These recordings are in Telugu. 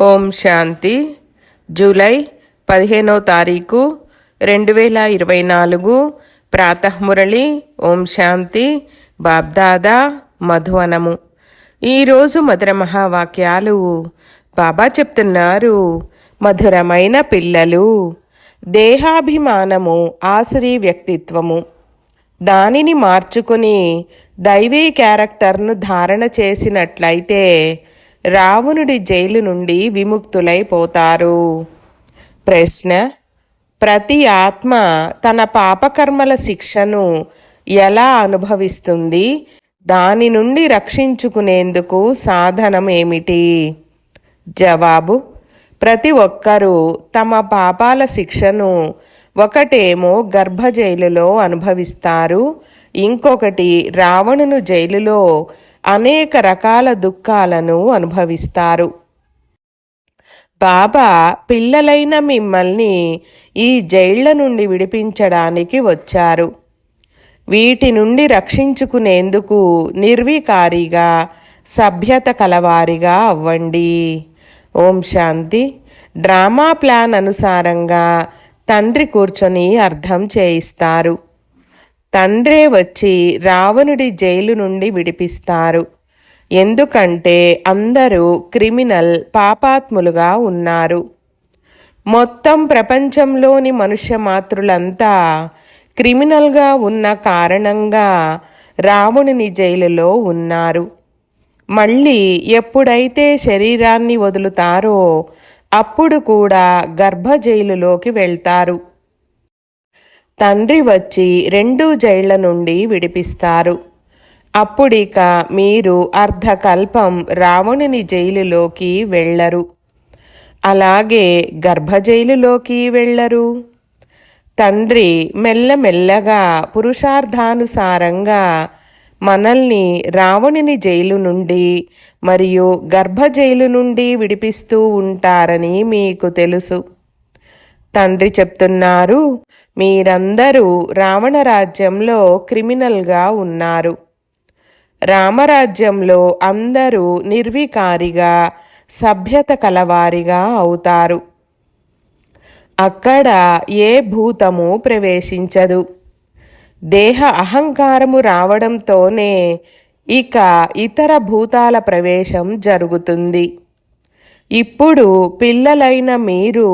ఓం శాంతి. జూలై పదిహేనో తారీఖు రెండు వేల ఇరవై నాలుగు. ప్రాతఃమురళి ఓం శాంతి. బాబ్దాదా మధువనము ఈరోజు మధుర మహావాక్యాలు బాబా చెప్తున్నారు. మధురమైన పిల్లలు దేహాభిమానము ఆసురీ వ్యక్తిత్వము. దానిని మార్చుకుని దైవీ క్యారెక్టర్ను ధారణ చేసినట్లయితే రావణుడి జైలు నుండి విముక్తులైపోతారు ప్రశ్న ప్రతి ఆత్మ తన పాపకర్మల శిక్షను ఎలా అనుభవిస్తుంది? దాని నుండి రక్షించుకునేందుకు సాధనం ఏమిటి జవాబు ప్రతి ఒక్కరూ తమ పాపాల శిక్షను ఒకటేమో గర్భ జైలులో అనుభవిస్తారు. ఇంకొకటి రావణును జైలులో అనేక రకాల దుఃఖాలను అనుభవిస్తారు. బాబా పిల్లలైన మిమ్మల్ని ఈ జైళ్ళ నుండి విడిపించడానికి వచ్చారు. వీటి నుండి రక్షించుకునేందుకు నిర్వికారిగా సభ్యత కలవారిగా అవ్వండి. ఓం శాంతి. డ్రామా ప్లాన్ అనుసారంగా తండ్రి కూర్చొని అర్థం చేయిస్తారు. తండ్రే వచ్చి రావణుడి జైలు నుండి విడిపిస్తారు. ఎందుకంటే అందరూ క్రిమినల్ పాపాత్ములుగా ఉన్నారు. మొత్తం ప్రపంచంలోని మనుష్య మాతృలంతా క్రిమినల్గా ఉన్న కారణంగా రావణుని జైలులో ఉన్నారు. మళ్ళీ ఎప్పుడైతే శరీరాన్ని వదులుతారో అప్పుడు కూడా గర్భ జైలులోకి వెళ్తారు. తండ్రి వచ్చి రెండు జైళ్ళ నుండి విడిపిస్తారు. అప్పుడిక మీరు అర్ధకల్పం రావణుని జైలులోకి వెళ్ళరు. అలాగే గర్భ జైలులోకి వెళ్ళరు. తండ్రి మెల్లమెల్లగా పురుషార్థానుసారంగా మనల్ని రావణుని జైలు నుండి మరియు గర్భ జైలు నుండి విడిపిస్తూ ఉంటారని మీకు తెలుసు. తండ్రి చెప్తున్నారు. మీరందరూ రావణ రాజ్యంలో క్రిమినల్గా ఉన్నారు. రామరాజ్యంలో అందరూ నిర్వికారిగా సభ్యత కలవారిగా అవుతారు. అక్కడ ఏ భూతము ప్రవేశించదు. దేహ అహంకారము రావడంతోనే ఇక ఇతర భూతాల ప్రవేశం జరుగుతుంది. ఇప్పుడు పిల్లలైన మీరు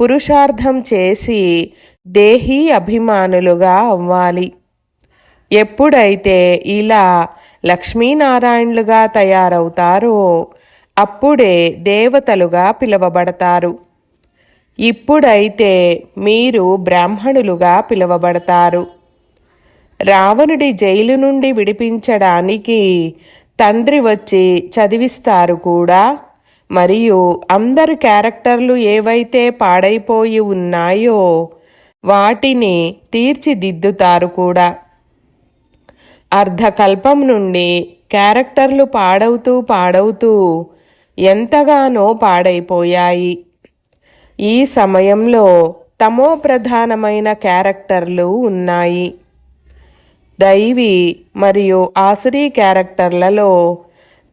పురుషార్థం చేసి దేహీ అభిమానులుగా అవ్వాలి. ఎప్పుడైతే ఇలా లక్ష్మీనారాయణులుగా తయారవుతారో అప్పుడే దేవతలుగా పిలువబడతారు. ఇప్పుడైతే మీరు బ్రాహ్మణులుగా పిలువబడతారు. రావణుడి జైలు నుండి విడిపించడానికి తండ్రి వచ్చి చదివిస్తారు కూడా. మరియు అందరు క్యారెక్టర్లు ఏవైతే పాడైపోయి ఉన్నాయో వాటిని తీర్చిదిద్దుతారు కూడా. అర్ధకల్పం నుండి క్యారెక్టర్లు పాడవుతూ పాడవుతూ ఎంతగానో పాడైపోయాయి. ఈ సమయంలో తమో ప్రధానమైన క్యారెక్టర్లు ఉన్నాయి. దైవి మరియు ఆసురీ క్యారెక్టర్లలో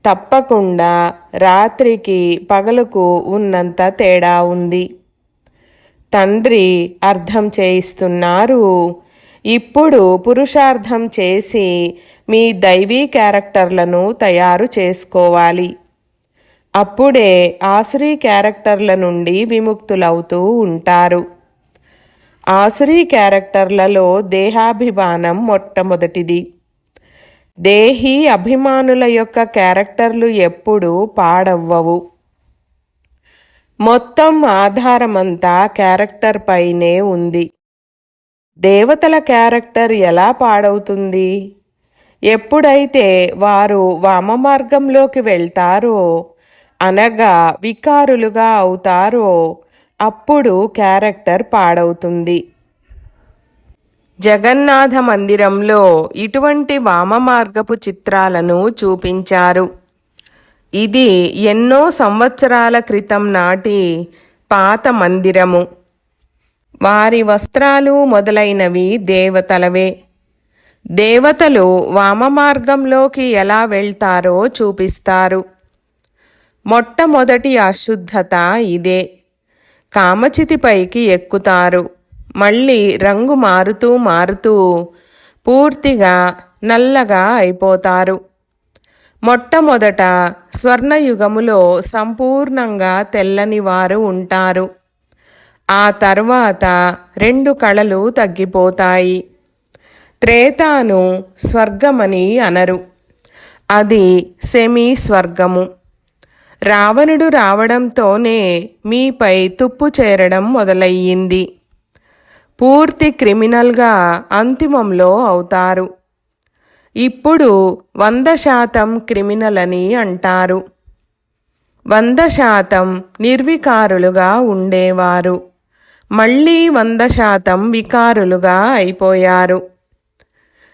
తప్పకుండా రాత్రికి పగలకు ఉన్నంత తేడా ఉంది. తండ్రి అర్థం చేయిస్తున్నారు. ఇప్పుడు పురుషార్థం చేసి మీ దైవీ క్యారెక్టర్లను తయారు చేసుకోవాలి. అప్పుడే ఆసురీ క్యారెక్టర్ల నుండి విముక్తులవుతూ ఉంటారు. ఆసురీ క్యారెక్టర్లలో దేహాభిమానం మొట్టమొదటిది. దేహీ అభిమానుల యొక్క క్యారెక్టర్లు ఎప్పుడూ పాడవ్వవు. మొత్తం ఆధారమంతా క్యారెక్టర్ పైనే ఉంది. దేవతల క్యారెక్టర్ ఎలా పాడవుతుంది? ఎప్పుడైతే వారు వామమార్గంలోకి వెళ్తారో అనగా వికారులుగా అవుతారో అప్పుడు క్యారెక్టర్ పాడవుతుంది. జగన్నాథ మందిరంలో ఇటువంటి వామమార్గపు చిత్రాలను చూపించారు. ఇది ఎన్నో సంవత్సరాల క్రితం నాటి పాత మందిరము. వారి వస్త్రాలు మొదలైనవి దేవతలవే. దేవతలు వామమార్గంలోకి ఎలా వెళ్తారో చూపిస్తారు. మొట్టమొదటి అశుద్ధత ఇదే. కామచితిపైకి ఎక్కుతారు. మళ్ళీ రంగు మారుతూ మారుతూ పూర్తిగా నల్లగా అయిపోతారు. మొట్టమొదట స్వర్ణయుగములో సంపూర్ణంగా తెల్లని వారు ఉంటారు. ఆ తర్వాత రెండు కళలు తగ్గిపోతాయి. త్రేతాను స్వర్గమని అనరు. అది సెమీ స్వర్గము రావణుడు రావడంతోనే మీపై తుప్పు చేరడం మొదలయ్యింది. పూర్తి క్రిమినల్గా అంతిమంలో అవుతారు. ఇప్పుడు వంద శాతం క్రిమినల్ అని అంటారు. వంద శాతం నిర్వికారులుగా ఉండేవారు. మళ్ళీ వంద శాతం వికారులుగా అయిపోయారు.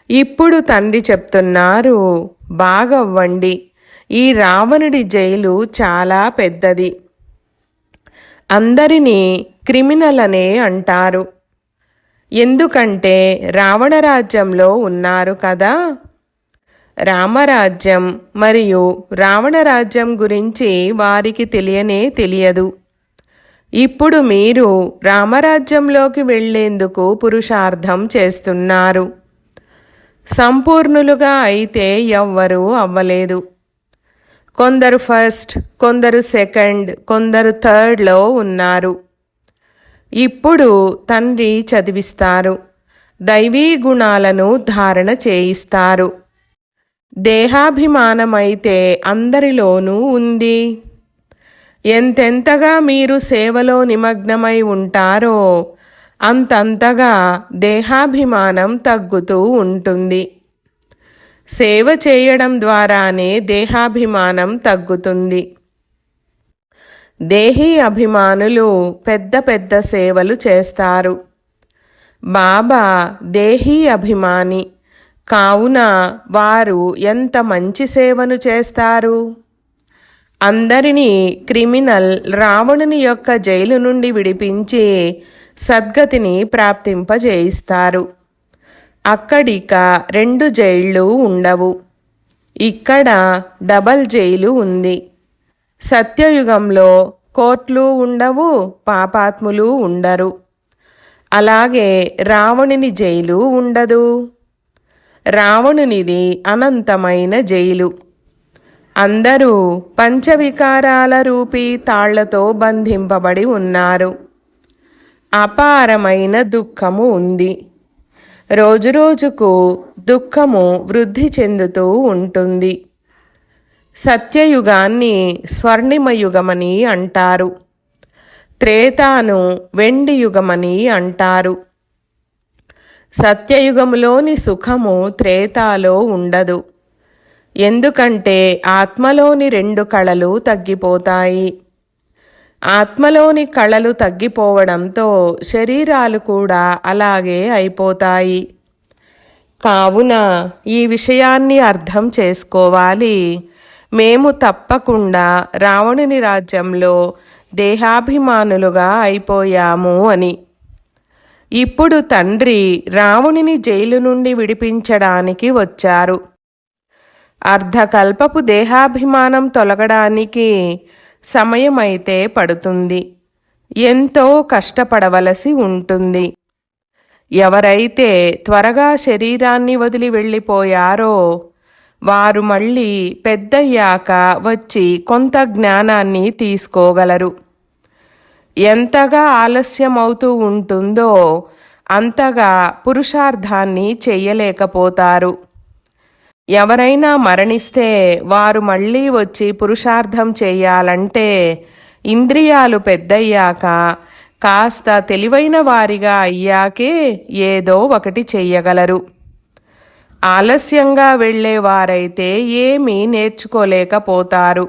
ఇప్పుడు తండ్రి చెప్తున్నారు బాగవ్వండి ఈ రావణుడి జైలు చాలా పెద్దది. అందరినీ క్రిమినల్ అనే అంటారు. ఎందుకంటే రావణరాజ్యంలో ఉన్నారు కదా. రామరాజ్యం మరియు రావణరాజ్యం గురించి వారికి తెలియనే తెలియదు. ఇప్పుడు మీరు రామరాజ్యంలోకి వెళ్ళేందుకు పురుషార్థం చేస్తున్నారు. సంపూర్ణులుగా అయితే ఎవ్వరూ అవ్వలేదు. కొందరు ఫస్ట్ కొందరు సెకండ్ కొందరు థర్డ్లో ఉన్నారు. ఇప్పుడు తండ్రి చదివిస్తారు. దైవీ గుణాలను ధారణ చేయిస్తారు. దేహాభిమానమైతే అందరిలోనూ ఉంది. ఎంతెంతగా మీరు సేవలో నిమగ్నమై ఉంటారో అంతంతగా దేహాభిమానం తగ్గుతూ ఉంటుంది. సేవ చేయడం ద్వారానే దేహాభిమానం తగ్గుతుంది. దేహీ అభిమానులు పెద్ద పెద్ద సేవలు చేస్తారు. బాబా దేహీ అభిమాని. కావున వారు ఎంత మంచి సేవను చేస్తారు? అందరినీ క్రిమినల్ రావణుని యొక్క జైలు నుండి విడిపించి సద్గతిని ప్రాప్తింపజేయిస్తారు. అక్కడిక రెండు జైళ్ళు ఉండవు. ఇక్కడ డబల్ జైలు ఉంది. సత్యయుగంలో కోట్లు ఉండవు పాపాత్ములు ఉండరు. అలాగే రావణుని జైలు ఉండదు. రావణునిది అనంతమైన జైలు. అందరూ పంచవికారాల రూపీ తాళ్ళతో బంధింపబడి ఉన్నారు. అపారమైన దుఃఖము ఉంది. రోజురోజుకు దుఃఖము వృద్ధి చెందుతూ ఉంటుంది. సత్యయుగాన్ని స్వర్ణిమయుగమని అంటారు. త్రేతాను వెండి యుగమని అంటారు. సత్యయుగములోని సుఖము త్రేతాలో ఉండదు. ఎందుకంటే ఆత్మలోని రెండు కళలు తగ్గిపోతాయి. ఆత్మలోని కళలు తగ్గిపోవడంతో శరీరాలు కూడా అలాగే అయిపోతాయి. కావున ఈ విషయాన్ని అర్థం చేసుకోవాలి. మేము తప్పకుండా రావణుని రాజ్యంలో దేహాభిమానులుగా అయిపోయాము అని. ఇప్పుడు తండ్రి రావణుని జైలు నుండి విడిపించడానికి వచ్చారు. అర్ధకల్పపు దేహాభిమానం తొలగడానికి సమయమైతే పడుతుంది. ఎంతో కష్టపడవలసి ఉంటుంది. ఎవరైతే త్వరగా శరీరాన్ని వదిలి వెళ్ళిపోయారో వారు మళ్ళీ పెద్దయ్యాక వచ్చి కొంత జ్ఞానాన్ని తీసుకోగలరు. ఎంతగా ఆలస్యమవుతూ ఉంటుందో అంతగా పురుషార్థాన్ని చెయ్యలేకపోతారు ఎవరైనా మరణిస్తే వారు మళ్ళీ వచ్చి పురుషార్థం చేయాలంటే ఇంద్రియాలు పెద్దయ్యాక కాస్త తెలివైన వారిగా అయ్యాకే ఏదో ఒకటి చెయ్యగలరు ఆలస్యంగా వెళ్ళేవారైతే ఏమీ నేర్చుకోలేకపోతారు.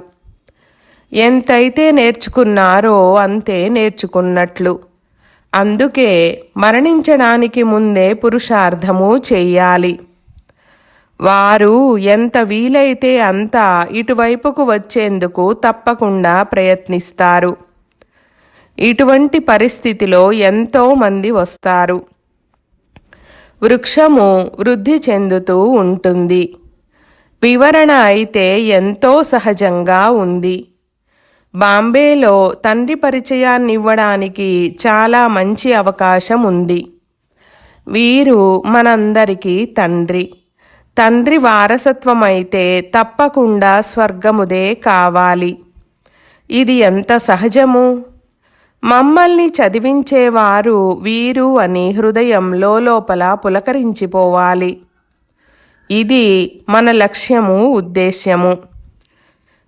ఎంతైతే నేర్చుకున్నారో అంతే నేర్చుకున్నట్లు. అందుకే మరణించడానికి ముందే పురుషార్థము చెయ్యాలి. వారు ఎంత వీలైతే అంత ఇటువైపుకు వచ్చేందుకు తప్పకుండా ప్రయత్నిస్తారు. ఇటువంటి పరిస్థితిలో ఎంతోమంది వస్తారు. వృక్షము వృద్ధి చెందుతూ ఉంటుంది. వివరణ అయితే ఎంతో సహజంగా ఉంది. బాంబేలో తండ్రి పరిచయాన్నివ్వడానికి చాలా మంచి అవకాశం ఉంది. వీరు మనందరికీ తండ్రి. తండ్రి వారసత్వం అయితే తప్పకుండా స్వర్గముదే కావాలి. ఇది ఎంత సహజము? మమ్మల్ని చదివించేవారు వీరు అని హృదయంలో లోపల పులకరించిపోవాలి. ఇది మన లక్ష్యము ఉద్దేశ్యము.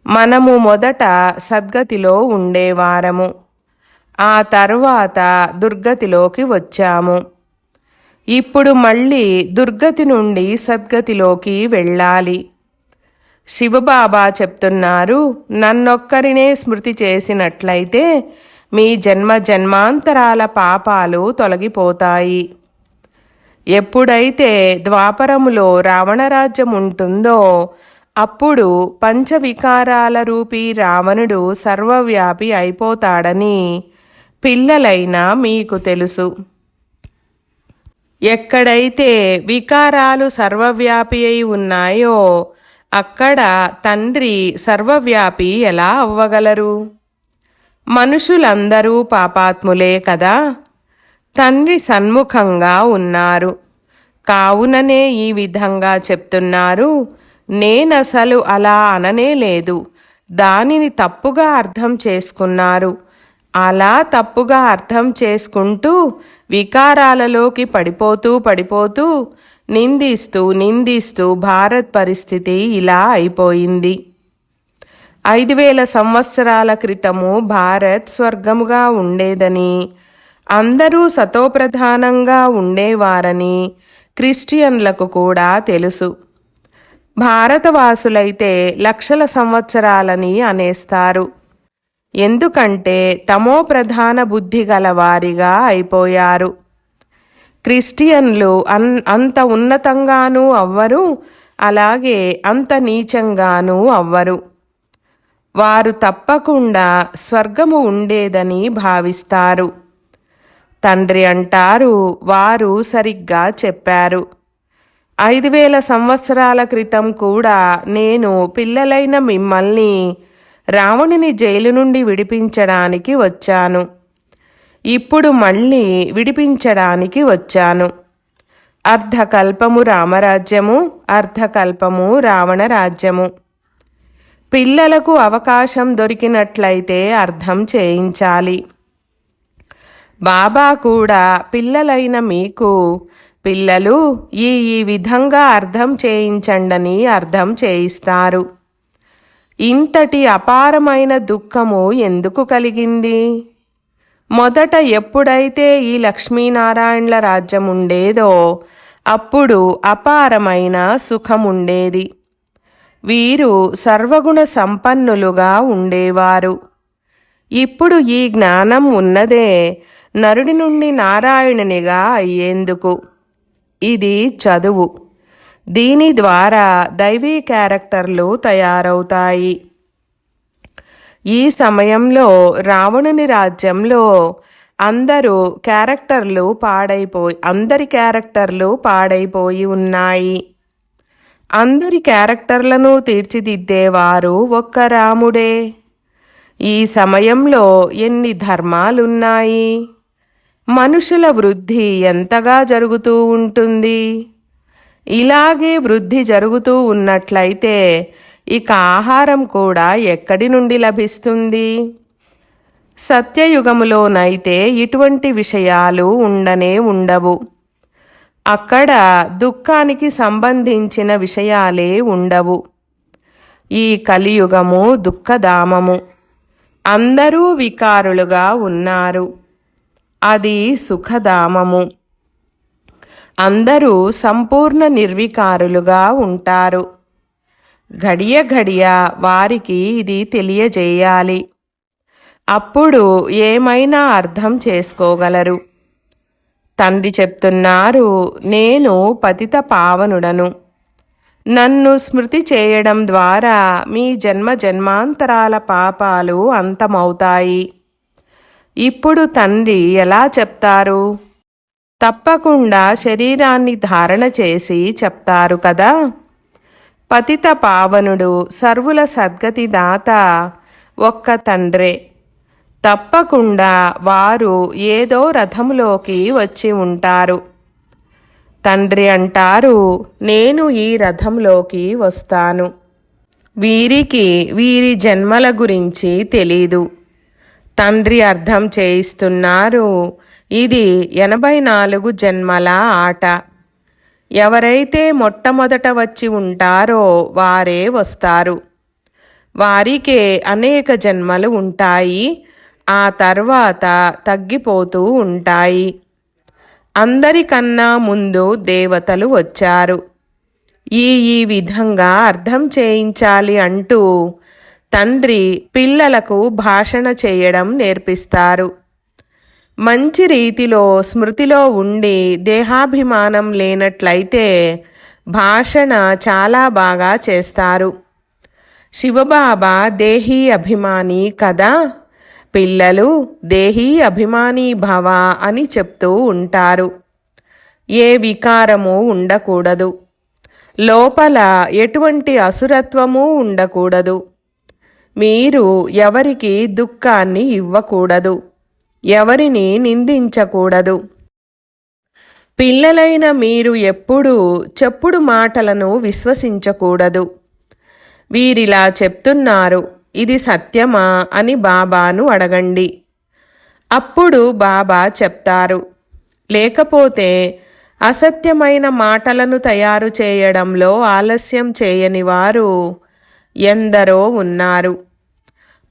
మనము మొదట సద్గతిలో ఉండేవారము ఆ తర్వాత దుర్గతిలోకి వచ్చాము. ఇప్పుడు మళ్ళీ దుర్గతి నుండి సద్గతిలోకి వెళ్ళాలి. శివబాబా చెప్తున్నారు నన్నొక్కరినే స్మృతి చేసినట్లయితే మీ జన్మ జన్మాంతరాల పాపాలు తొలగిపోతాయి. ఎప్పుడైతే ద్వాపరములో రావణరాజ్యం ఉంటుందో అప్పుడు పంచవికారాల రూపీ రావణుడు సర్వవ్యాపి అయిపోతాడని పిల్లలైనా మీకు తెలుసు. ఎక్కడైతే వికారాలు సర్వవ్యాపి అయి ఉన్నాయో అక్కడ తండ్రి సర్వవ్యాపి ఎలా అవ్వగలరు? మనుషులందరూ పాపాత్ములే కదా. తండ్రి సన్ముఖంగా ఉన్నారు. కావుననే ఈ విధంగా చెప్తున్నారు. నేనసలు అలా అననే లేదు. దానిని తప్పుగా అర్థం చేసుకున్నారు. అలా తప్పుగా అర్థం చేసుకుంటూ వికారాలలోకి పడిపోతూ పడిపోతూ నిందిస్తూ నిందిస్తూ భారత్ పరిస్థితి ఇలా అయిపోయింది. ఐదు వేల సంవత్సరాల క్రితము భారత్ స్వర్గముగా ఉండేదని అందరూ సతోప్రధానంగా ఉండేవారని క్రిస్టియన్లకు కూడా తెలుసు. భారతవాసులైతే లక్షల సంవత్సరాలని అనేస్తారు. ఎందుకంటే తమో ప్రధాన బుద్ధి గలవారిగా అయిపోయారు. క్రిస్టియన్లు అన్ అంత ఉన్నతంగానూ అవ్వరు అలాగే అంత నీచంగానూ అవ్వరు. వారు తప్పకుండా స్వర్గము ఉండేదని భావిస్తారు. తండ్రి అంటారు వారు సరిగ్గా చెప్పారు. ఐదు వేల సంవత్సరాల క్రితం కూడా నేను పిల్లలైన మిమ్మల్ని రావణుని జైలు నుండి విడిపించడానికి వచ్చాను. ఇప్పుడు మళ్ళీ విడిపించడానికి వచ్చాను. అర్ధకల్పము రామరాజ్యము అర్ధకల్పము రావణ రాజ్యము. పిల్లలకు అవకాశం దొరికినట్లయితే అర్థం చేయించాలి. బాబా కూడా పిల్లలైన మీకు పిల్లలు ఈ ఈ విధంగా అర్థం చేయించండని అర్థం చేయిస్తారు. ఇంతటి అపారమైన దుఃఖము ఎందుకు కలిగింది? మొదట ఎప్పుడైతే ఈ లక్ష్మీనారాయణల రాజ్యం ఉండేదో అప్పుడు అపారమైన సుఖముండేది. వీరు సర్వగుణ సంపన్నులుగా ఉండేవారు. ఇప్పుడు ఈ జ్ఞానం ఉన్నదే నరుడి నుండి నారాయణునిగా అయ్యేందుకు. ఇది చదువు. దీని ద్వారా దైవీ క్యారెక్టర్లు తయారవుతాయి. ఈ సమయంలో రావణుని రాజ్యంలో అందరూ క్యారెక్టర్లు పాడైపోయి అందరి క్యారెక్టర్లు పాడైపోయి ఉన్నాయి. అందరి క్యారెక్టర్లను తీర్చిదిద్దేవారు ఒక్క రాముడే. ఈ సమయంలో ఎన్ని ధర్మాలున్నాయి? మనుషుల వృద్ధి ఎంతగా జరుగుతూ ఉంటుంది? ఇలాగే వృద్ధి జరుగుతూ ఉన్నట్లయితే ఇక ఆహారం కూడా ఎక్కడి నుండి లభిస్తుంది? సత్యయుగములోనైతే ఇటువంటి విషయాలు ఉండనే ఉండవు. అక్కడ దుఃఖానికి సంబంధించిన విషయాలే ఉండవు. ఈ కలియుగము దుఃఖధామము. అందరూ వికారులుగా ఉన్నారు. అది సుఖధామము. అందరూ సంపూర్ణ నిర్వికారులుగా ఉంటారు. ఘడియ ఘడియ వారికి ఇది తెలియజేయాలి. అప్పుడు ఏమైనా అర్థం చేసుకోగలరు. తండ్రి చెప్తున్నారు నేను పతిత పావనుడను. నన్ను స్మృతి చేయడం ద్వారా మీ జన్మ జన్మాంతరాల పాపాలు అంతమవుతాయి. ఇప్పుడు తండ్రి ఎలా చెప్తారు? తప్పకుండా శరీరాన్ని ధారణ చేసి చెప్తారు కదా. పతిత పావనుడు సర్వుల సద్గతి దాత ఒక్క తండ్రే. తప్పకుండా వారు ఏదో రథములోకి వచ్చి ఉంటారు. తండ్రి అంటారు నేను ఈ రథంలోకి వస్తాను. వీరికి వీరి జన్మల గురించి తెలీదు. తండ్రి అర్థం చేయిస్తున్నారు ఇది ఎనభై నాలుగు జన్మల ఆట. ఎవరైతే మొట్టమొదట వచ్చి ఉంటారో వారే వస్తారు. వారికే అనేక జన్మలు ఉంటాయి. ఆ తర్వాత తగ్గిపోతూ ఉంటాయి. అందరికన్నా ముందు దేవతలు వచ్చారు. ఈ ఈ విధంగా అర్థం చేయించాలి అంటూ తండ్రి పిల్లలకు భాషణ చేయడం నేర్పిస్తారు. మంచి రీతిలో స్మృతిలో ఉండి దేహాభిమానం లేనట్లయితే భాషణ చాలా బాగా చేస్తారు. శివబాబా దేహీ అభిమాని కదా? పిల్లలు దేహీ అభిమాని భవ అని చెప్తూ ఉంటారు. ఏ వికారము ఉండకూడదు. లోపల ఎటువంటి అసురత్వము ఉండకూడదు. మీరు ఎవరికి దుఃఖాన్ని ఇవ్వకూడదు. ఎవరిని నిందించకూడదు. పిల్లలైన మీరు ఎప్పుడూ చెప్పుడు మాటలను విశ్వసించకూడదు. వీరిలా చెప్తున్నారు. ఇది సత్యమా అని బాబాను అడగండి. అప్పుడు బాబా చెప్తారు లేకపోతే అసత్యమైన మాటలను తయారు చేయడంలో ఆలస్యం చేయని వారు ఎందరో ఉన్నారు.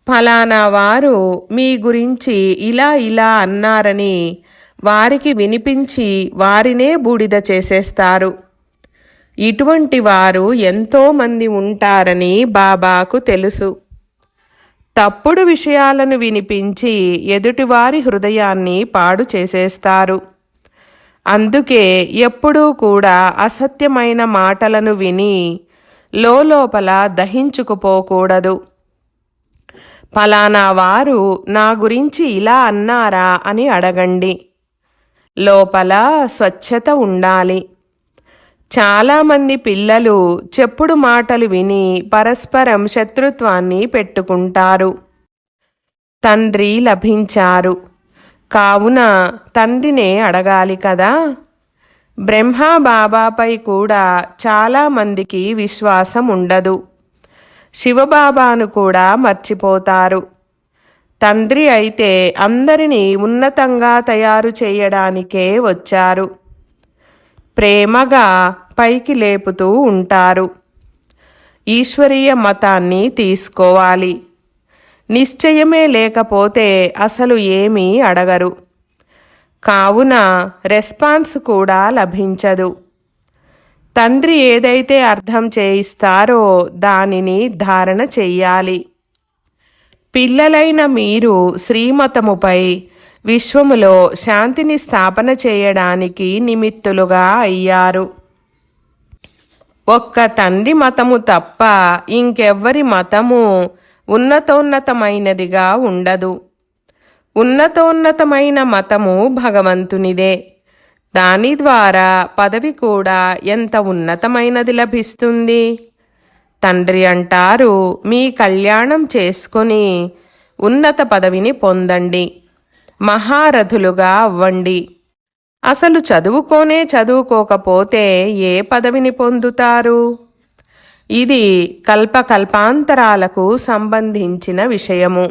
ఫలానా వారు మీ గురించి ఇలా ఇలా అన్నారని వారికి వినిపించి వారినే బూడిద చేసేస్తారు. ఇటువంటి వారు ఎంతోమంది ఉంటారని బాబాకు తెలుసు. తప్పుడు విషయాలను వినిపించి ఎదుటివారి హృదయాన్ని పాడు చేసేస్తారు. అందుకే ఎప్పుడూ కూడా అసత్యమైన మాటలను విని లోపల దహించుకుపోకూడదు. ఫలానా వారు నా గురించి ఇలా అన్నారా? అని అడగండి. లోపల స్వచ్ఛత ఉండాలి. చాలామంది పిల్లలు చెప్పుడు మాటలు విని పరస్పరం శత్రుత్వాన్ని పెట్టుకుంటారు. తండ్రి లభించారు. కావున తండ్రినే అడగాలి కదా? బ్రహ్మ బాబాపై కూడా చాలామందికి విశ్వాసం ఉండదు. శివబాబాను కూడా మర్చిపోతారు. తండ్రి అయితే అందరినీ ఉన్నతంగా తయారు చేయడానికే వచ్చారు. ప్రేమగా పైకి లేపుతూ ఉంటారు. ఈశ్వరీయ మతాన్ని తీసుకోవాలి. నిశ్చయమే లేకపోతే అసలు ఏమీ అడగరు. కావున రెస్పాన్స్ కూడా లభించదు. తండ్రి ఏదైతే అర్థం చేయిస్తారో దానిని ధారణ చెయ్యాలి. పిల్లలైన మీరు శ్రీమతముపై విశ్వములో శాంతిని స్థాపన చేయడానికి నిమిత్తులుగా అయ్యారు. ఒక్క తండ్రి మతము తప్ప ఇంకెవ్వరి మతము ఉన్నతోన్నతమైనదిగా ఉండదు. ఉన్నతోన్నతమైన మతము భగవంతునిదే. దాని ద్వారా పదవి కూడా ఎంత ఉన్నతమైనది లభిస్తుంది? తండ్రి అంటారు మీ కళ్యాణం చేసుకొని ఉన్నత పదవిని పొందండి. మహారథులుగా అవ్వండి అసలు చదువుకోనే చదువుకోకపోతే ఏ పదవిని పొందుతారు? ఇది కల్పకల్పాంతరాలకు సంబంధించిన విషయము.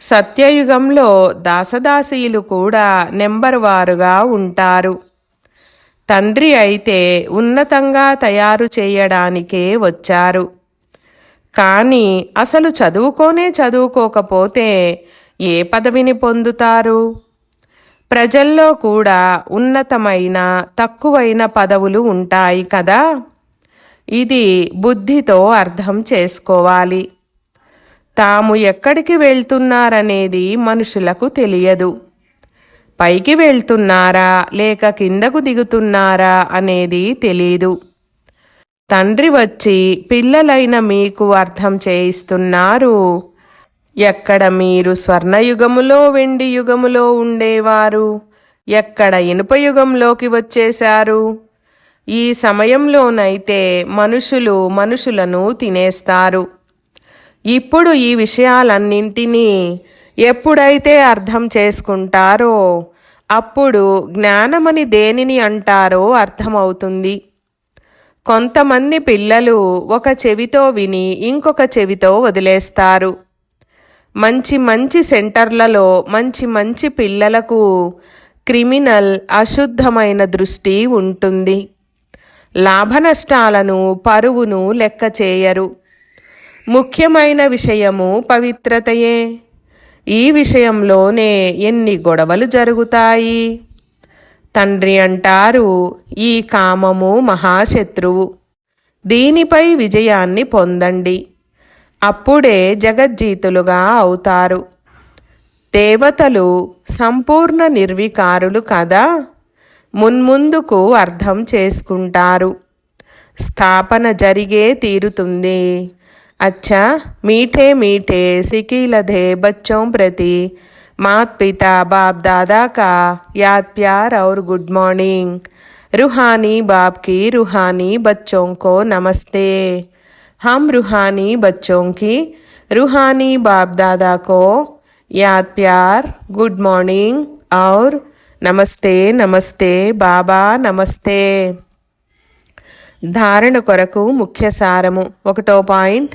సత్యయుగంలో దాసదాసీలు కూడా నెంబర్ వారుగా ఉంటారు. తండ్రి అయితే ఉన్నతంగా తయారు చేయడానికే వచ్చారు. కానీ అసలు చదువుకోనే చదువుకోకపోతే ఏ పదవిని పొందుతారు? ప్రజల్లో కూడా ఉన్నతమైన తక్కువైన పదవులు ఉంటాయి కదా? ఇది బుద్ధితో అర్థం చేసుకోవాలి. తాము ఎక్కడికి వెళ్తున్నారనేది మనుషులకు తెలియదు. పైకి వెళ్తున్నారా లేక కిందకు దిగుతున్నారా అనేది తెలీదు. తండ్రి వచ్చి పిల్లలైన మీకు అర్థం చేయిస్తున్నారు. ఎక్కడ మీరు స్వర్ణయుగములో వెండి యుగములో ఉండేవారు? ఎక్కడ ఇనుప యుగంలోకి వచ్చేశారు? ఈ సమయంలోనైతే మనుషులు మనుషులను తినేస్తారు. ఇప్పుడు ఈ విషయాలన్నింటినీ ఎప్పుడైతే అర్థం చేసుకుంటారో అప్పుడు జ్ఞానమని దేనిని అంటారో అర్థమవుతుంది. కొంతమంది పిల్లలు ఒక చెవితో విని ఇంకొక చెవితో వదిలేస్తారు. మంచి మంచి సెంటర్లలో మంచి మంచి పిల్లలకు క్రిమినల్ అశుద్ధమైన దృష్టి ఉంటుంది. లాభనష్టాలను పరువును లెక్క చేయరు. ముఖ్యమైన విషయము పవిత్రతయే. ఈ విషయంలోనే ఎన్ని గొడవలు జరుగుతాయి? తండ్రి అంటారు ఈ కామము మహాశత్రువు. దీనిపై విజయాన్ని పొందండి. అప్పుడే జగజ్జీతులుగా అవుతారు. దేవతలు సంపూర్ణ నిర్వికారులు కదా? మున్ముందుకు అర్థం చేసుకుంటారు. స్థాపన జరిగే తీరుతుంది. అచ్చా మీఠే మీఠే సికీలధే బచ్చోం ప్రతి. మాత్ పితా బాప్ దాదా కా ప్యార్ ఔర్ గుడ్ మార్నింగ్. రుహానీ బాబ్కి రుహానీ బచ్చోం కో నమస్తే. हम रूहानी बच्चों की रूहानी बाप दादा को याद प्यार गुड मॉर्निंग और నమస్తే నమస్తే బాబా నమస్తే ధారణ కొరకు ముఖ్య సారము ఒకటో పాయింట్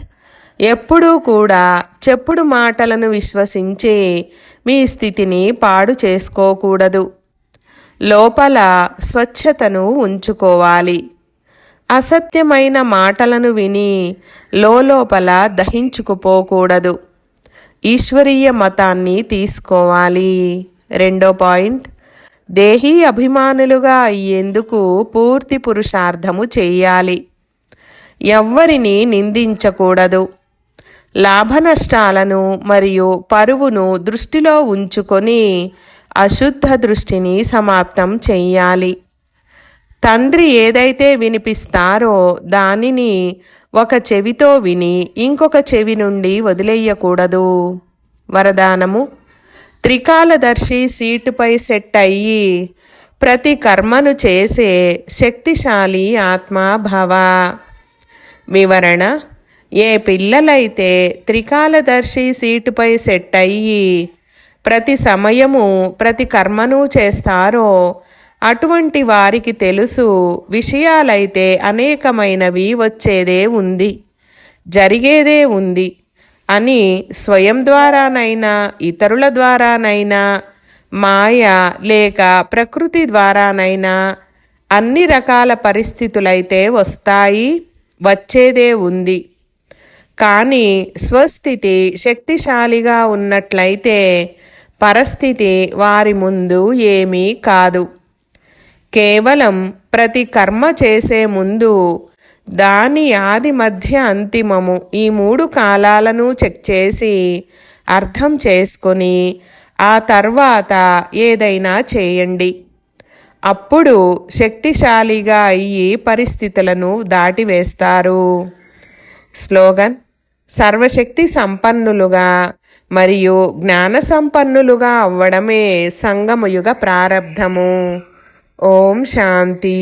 ఎప్పుడూ కూడా చెప్పుడు మాటలను విశ్వసించి మీ స్థితిని పాడు చేసుకోకూడదు లోపల స్వచ్ఛతను ఉంచుకోవాలి అసత్యమైన మాటలను విని లోపల దహించుకుపోకూడదు. ఈశ్వరీయ మతాన్ని తీసుకోవాలి. రెండో పాయింట్. దేహీ అభిమానులుగా అయ్యేందుకు పూర్తి పురుషార్థము చేయాలి. ఎవ్వరిని నిందించకూడదు. లాభనష్టాలను మరియు పరువును దృష్టిలో ఉంచుకొని అశుద్ధ దృష్టిని సమాప్తం చెయ్యాలి. తండ్రి ఏదైతే వినిపిస్తారో దానిని ఒక చెవితో విని ఇంకొక చెవి నుండి వదిలేయకూడదు. వరదానము. త్రికాలదర్శి సీటుపై సెట్ అయ్యి ప్రతి కర్మను చేసే శక్తిశాలి ఆత్మాభవ. వివరణ. ఏ పిల్లలైతే త్రికాలదర్శి సీటుపై సెట్ అయ్యి ప్రతి సమయము ప్రతి కర్మను చేస్తారో అటువంటి వారికి తెలుసు విషయాలైతే అనేకమైనవి వచ్చేదే ఉంది జరిగేదే ఉంది అని స్వయం ద్వారానైనా ఇతరుల ద్వారానైనా మాయ లేక ప్రకృతి ద్వారానైనా అన్ని రకాల పరిస్థితులైతే వస్తాయి వచ్చేదే ఉంది. కానీ స్వస్థితి శక్తిశాలిగా ఉన్నట్లయితే పరిస్థితి వారి ముందు ఏమీ కాదు. కేవలం ప్రతి కర్మ చేసే ముందు దాని ఆది మధ్య అంతిమము ఈ మూడు కాలాలను చెక్ చేసి అర్థం చేసుకొని ఆ తర్వాత ఏదైనా చేయండి. అప్పుడు శక్తిశాలిగా అయ్యి పరిస్థితులను దాటివేస్తారు. స్లోగన్ సర్వశక్తి సంపన్నులుగా మరియు జ్ఞాన సంపన్నులుగా అవ్వడమే సంగమయుగ ప్రారంధము ఓం శాంతి.